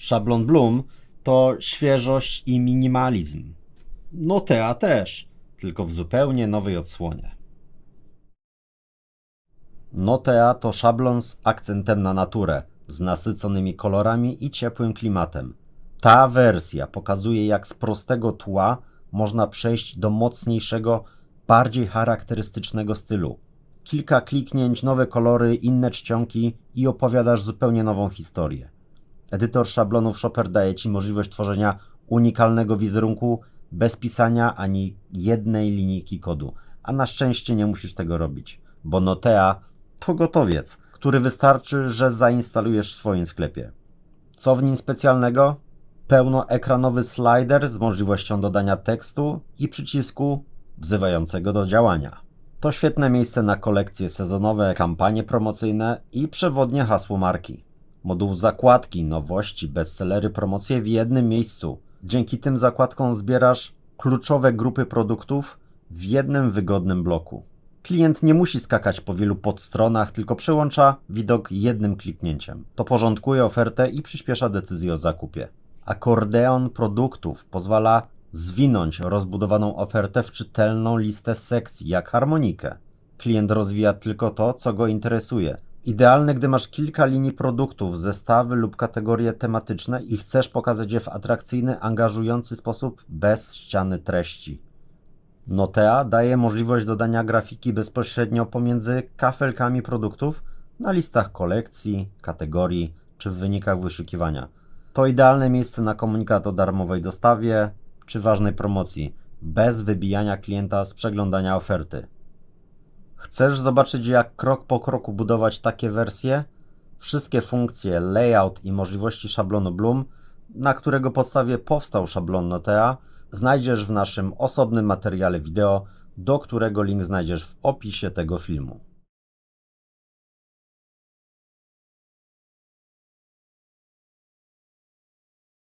Szablon Bloom to świeżość i minimalizm. Notea też, tylko w zupełnie nowej odsłonie. Notea to szablon z akcentem na naturę, z nasyconymi kolorami i ciepłym klimatem. Ta wersja pokazuje, jak z prostego tła można przejść do mocniejszego, bardziej charakterystycznego stylu. Kilka kliknięć, nowe kolory, inne czcionki i opowiadasz zupełnie nową historię. Edytor szablonów Shopper daje Ci możliwość tworzenia unikalnego wizerunku bez pisania ani jednej linijki kodu. A na szczęście nie musisz tego robić, bo Notea to gotowiec, który wystarczy, że zainstalujesz w swoim sklepie. Co w nim specjalnego? Pełnoekranowy slider z możliwością dodania tekstu i przycisku wzywającego do działania. To świetne miejsce na kolekcje sezonowe, kampanie promocyjne i przewodnie hasło marki. Moduł zakładki, nowości, bestsellery, promocje w jednym miejscu. Dzięki tym zakładkom zbierasz kluczowe grupy produktów w jednym wygodnym bloku. Klient nie musi skakać po wielu podstronach, tylko przełącza widok jednym kliknięciem. To porządkuje ofertę i przyspiesza decyzję o zakupie. Akordeon produktów pozwala zwinąć rozbudowaną ofertę w czytelną listę sekcji, jak harmonikę. Klient rozwija tylko to, co go interesuje. Idealne, gdy masz kilka linii produktów, zestawy lub kategorie tematyczne i chcesz pokazać je w atrakcyjny, angażujący sposób bez ściany treści. Notea daje możliwość dodania grafiki bezpośrednio pomiędzy kafelkami produktów na listach kolekcji, kategorii czy w wynikach wyszukiwania. To idealne miejsce na komunikat o darmowej dostawie czy ważnej promocji, bez wybijania klienta z przeglądania oferty. Chcesz zobaczyć, jak krok po kroku budować takie wersje? Wszystkie funkcje, layout i możliwości szablonu Bloom, na którego podstawie powstał szablon Notea, znajdziesz w naszym osobnym materiale wideo, do którego link znajdziesz w opisie tego filmu.